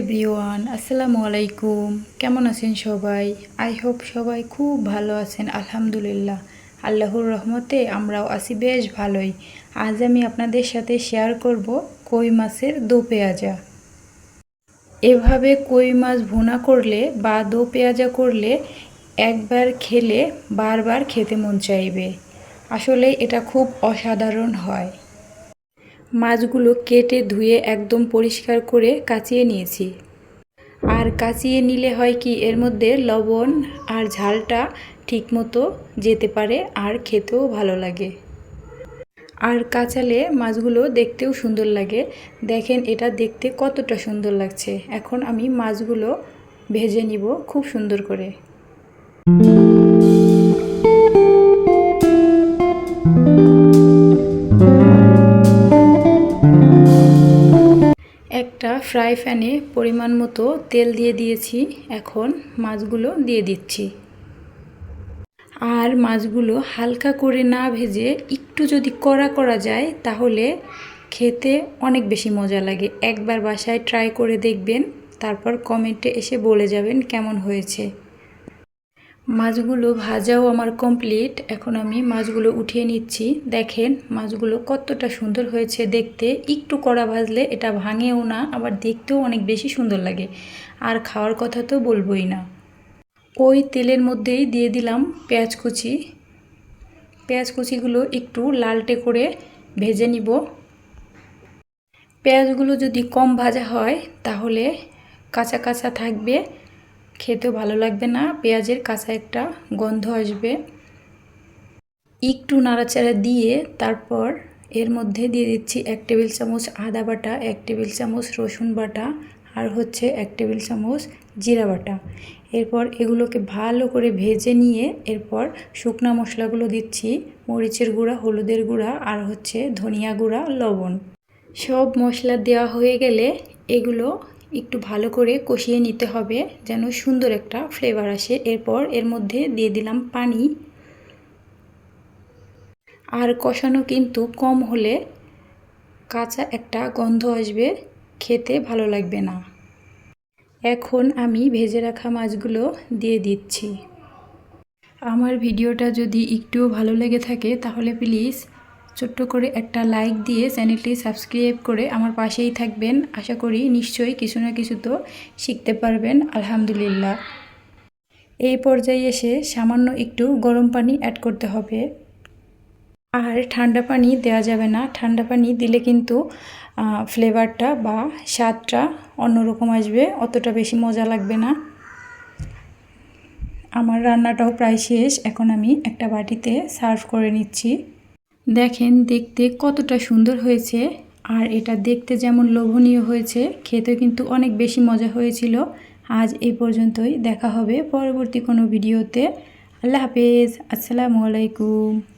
Everyone আসসালামু আলাইকুম। কেমন আছেন সবাই? আই হোপ সবাই খুব ভালো আছেন, আলহামদুলিল্লাহ। আল্লাহর রহমতে আমরাও আছি বেশ ভালোই। আজ আমি আপনাদের সাথে শেয়ার করব কই মাছের দো পেঁয়াজা। এভাবে কই মাছ ভুনা করলে বা দো পেঁয়াজা করলে একবার খেলে বারবার খেতে মন চাইবে। আসলে এটা খুব অসাধারণ হয়। মাছগুলো কেটে ধুয়ে একদম পরিষ্কার করে কাচিয়ে নিয়েছি। আর কাচিয়ে নিলে হয় কি, এর মধ্যে লবণ আর ঝালটা ঠিকমতো যেতে পারে আর খেতেও ভালো লাগে। আর কাঁচালে মাছগুলো দেখতেও সুন্দর লাগে। দেখেন, এটা দেখতে কতটা সুন্দর লাগছে। এখন আমি মাছগুলো ভেজে নিব খুব সুন্দর করে। ফ্রাই প্যানে পরিমাণ মতো তেল দিয়ে দিয়েছি। এখন মাছগুলো দিয়ে দিচ্ছি। আর মাছগুলো হালকা করে না ভেজে একটু যদি কড়া করা যায়, তাহলে খেতে অনেক বেশি মজা লাগে। একবার বাসায় ট্রাই করে দেখবেন, তারপর কমেন্টে এসে বলে যাবেন কেমন হয়েছে। মাছগুলো ভাজাও আমার কমপ্লিট এখন আমি মাছগুলো উঠিয়ে নিচ্ছি। দেখেন, মাছগুলো কতটা সুন্দর হয়েছে দেখতে। একটু কড়া ভাজলে এটা ভাঙেও না, আবার দেখতেও অনেক বেশি সুন্দর লাগে। আর খাওয়ার কথা তো বলবোই না। ওই তেলের মধ্যেই দিয়ে দিলাম পেঁয়াজ কুচি। পেঁয়াজ কুচিগুলো একটু লালটে করে ভেজে নিব। পেঁয়াজগুলো যদি কম ভাজা হয়, তাহলে কাঁচা কাঁচা থাকবে। খেতেও ভালো লাগবে না। পেঁয়াজের কাঁচা একটা গন্ধ আসবে। একটু নাড়াচাড়া দিয়ে তারপর এর মধ্যে দিয়ে দিচ্ছি এক টেবিল চামচ আদা বাটা, এক টেবিল চামচ রসুন বাটা আর হচ্ছে এক টেবিল চামচ জিরা বাটা। এরপর এগুলোকে ভালো করে ভেজে নিয়ে এরপর শুকনা মশলাগুলো দিচ্ছি, মরিচের গুঁড়া, হলুদের গুঁড়া আর হচ্ছে ধনিয়া গুঁড়া, লবণ। সব মশলা দেওয়া হয়ে গেলে এগুলো একটু ভালো করে কষিয়ে নিতে হবে যেন সুন্দর একটা ফ্লেভার আসে। এরপর এর মধ্যে দিয়ে দিলাম পানি। আর কষানো কিন্তু কম হলে কাঁচা একটা গন্ধ আসবে, খেতে ভালো লাগবে না। এখন আমি ভেজে রাখা মাছগুলো দিয়ে দিচ্ছি। আমার ভিডিওটা যদি একটুও ভালো লেগে থাকে তাহলে প্লিজ ছোট্ট করে একটা লাইক দিয়ে চ্যানেলটি সাবস্ক্রাইব করে আমার পাশেই থাকবেন। আশা করি নিশ্চয়ই কিছু না কিছু তো শিখতে পারবেন। আলহামদুলিল্লাহ। এই পর্যায়ে এসে সামান্য একটু গরম পানি অ্যাড করতে হবে। আর ঠান্ডা পানি দেওয়া যাবে না। ঠান্ডা পানি দিলে কিন্তু ফ্লেভারটা বা স্বাদটা অন্যরকম আসবে। অতটা বেশি মজা লাগবে না। আমার রান্নাটাও প্রায় শেষ। এখন আমি একটা বাটিতে সার্ভ করে নিচ্ছি। দেখেন দেখতে কতটা সুন্দর হয়েছে। আর এটা দেখতে যেমন লোভনীয় হয়েছে খেতে কিন্তু অনেক বেশি মজা হয়েছিল। আজ এই পর্যন্তই, দেখা হবে পরবর্তী কোনো ভিডিওতে। আল্লাহ হাফেজ, আসসালামু আলাইকুম।